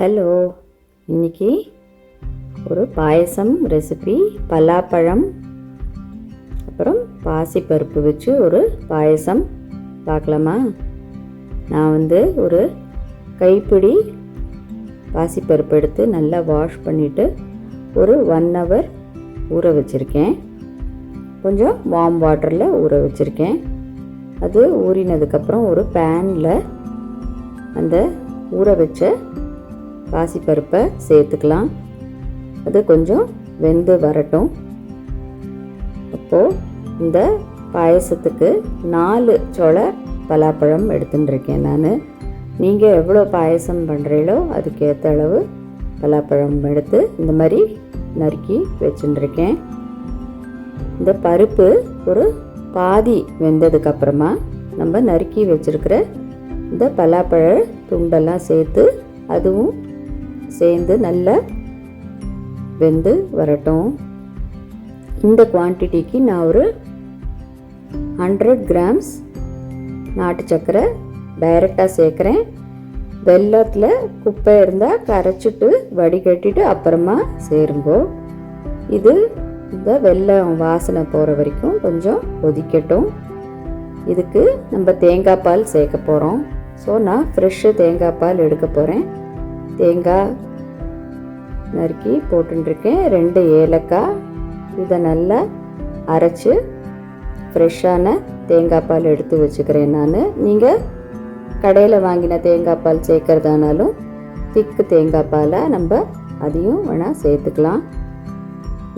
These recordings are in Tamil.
ஹலோ இன்னைக்கு ஒரு பாயசம் ரெசிபி பலாப்பழம் அப்புறம் பாசிப்பருப்பு வச்சு ஒரு பாயசம். பார்க்கலாமா? நான் வந்து ஒரு கைப்பிடி பாசிப்பருப்பு எடுத்து நல்லா வாஷ் பண்ணிவிட்டு ஒரு ஒன் ஹவர் ஊற வச்சுருக்கேன். கொஞ்சம் வார்ம் வாட்டரில் ஊற வச்சுருக்கேன். அது ஊறினதுக்கப்புறம் ஒரு பேனில் அந்த ஊற வச்ச பாசிப்பருப்பை சேர்த்துக்கலாம். அது கொஞ்சம் வெந்து வரட்டும். அப்போது இந்த பாயசத்துக்கு நாலு சொல பலாப்பழம் எடுத்துட்டுருக்கேன் நான். நீங்கள் எவ்வளோ பாயசம் பண்ணுறீங்களோ அதுக்கேற்ற அளவு பலாப்பழம் எடுத்து இந்த மாதிரி நறுக்கி வச்சுட்டுருக்கேன் இந்த பருப்பு ஒரு பாதி வெந்ததுக்கப்புறமா நம்ம நறுக்கி வச்சுருக்கிற இந்த பலாப்பழ துண்டெல்லாம் சேர்த்து அதுவும் சேர்ந்து நல்லா வெந்து வரட்டும். இந்த குவான்டிட்டிக்கு நான் ஒரு ஹண்ட்ரட் கிராம்ஸ் நாட்டு சர்க்கரை டைரெக்டாக சேர்க்குறேன். வெள்ளத்தில் குப்பை இருந்தால் கரைச்சிட்டு வடிகட்டிட்டு அப்புறமா சேருங்கோ. இது இந்த வெள்ளம் வாசனை போகிற வரைக்கும் கொஞ்சம் கொதிக்கட்டும். இதுக்கு நம்ம தேங்காய் பால் சேர்க்க போகிறோம் ஸோ நான் ஃப்ரெஷ்ஷு தேங்காய் பால் எடுக்க போகிறேன் தேங்காய் நறுக்கி போட்டுருக்கேன் ரெண்டு ஏலக்காய். இதை நல்லா அரைச்சி ஃப்ரெஷ்ஷான தேங்காய் பால் எடுத்து வச்சுக்கிறேன் நான். நீங்கள் கடையில் வாங்கின தேங்காய் பால் சேர்க்குறதானாலும் திக்கு தேங்காய் பாலை நம்ம அதையும் வேணால் சேர்த்துக்கலாம்.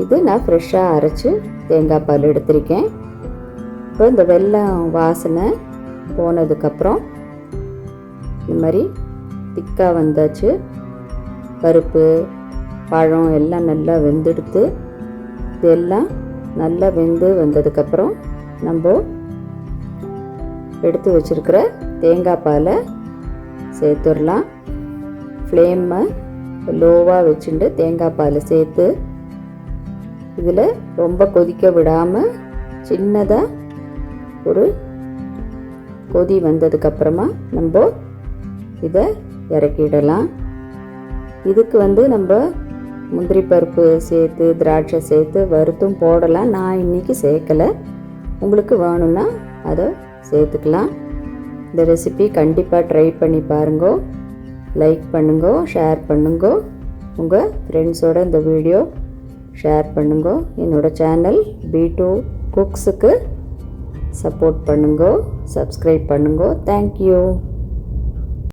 இது நான் ஃப்ரெஷ்ஷாக அரைச்சி தேங்காய் பால் எடுத்திருக்கேன். இப்போ இந்த வெல்லம் வாசனை போனதுக்கப்புறம் இந்த மாதிரி திக்காக வந்தாச்சு. பருப்பு பழம் எல்லாம் நல்லா வெந்தெடுத்து இதெல்லாம் நல்லா வெந்து வந்ததுக்கப்புறம் நம்ம எடுத்து வச்சுருக்கிற தேங்காய் பாலை சேர்த்துடலாம். ஃப்ளேமை லோவாக வச்சுட்டு தேங்காய் பாலை சேர்த்து இதில் ரொம்ப கொதிக்க விடாமல் சின்னதாக ஒரு கொதி வந்ததுக்கப்புறமா நம்ம இதை இறக்கிடலாம் இதுக்கு வந்து நம்ம முந்திரி பருப்பு சேர்த்து திராட்சை சேர்த்து வறுத்தும் போடலாம். நான் இன்றைக்கி சேர்க்கலை. உங்களுக்கு வேணும்னா அதை சேர்த்துக்கலாம். இந்த ரெசிபி கண்டிப்பாக ட்ரை பண்ணி பாருங்கோ. லைக் பண்ணுங்கோ ஷேர் பண்ணுங்கோ. உங்கள் ஃப்ரெண்ட்ஸோட இந்த வீடியோ ஷேர் பண்ணுங்கோ. என்னோடய சேனல் பி டூ குக்ஸுக்கு சப்போர்ட் பண்ணுங்கோ. சப்ஸ்கிரைப் பண்ணுங்கோ. Thank you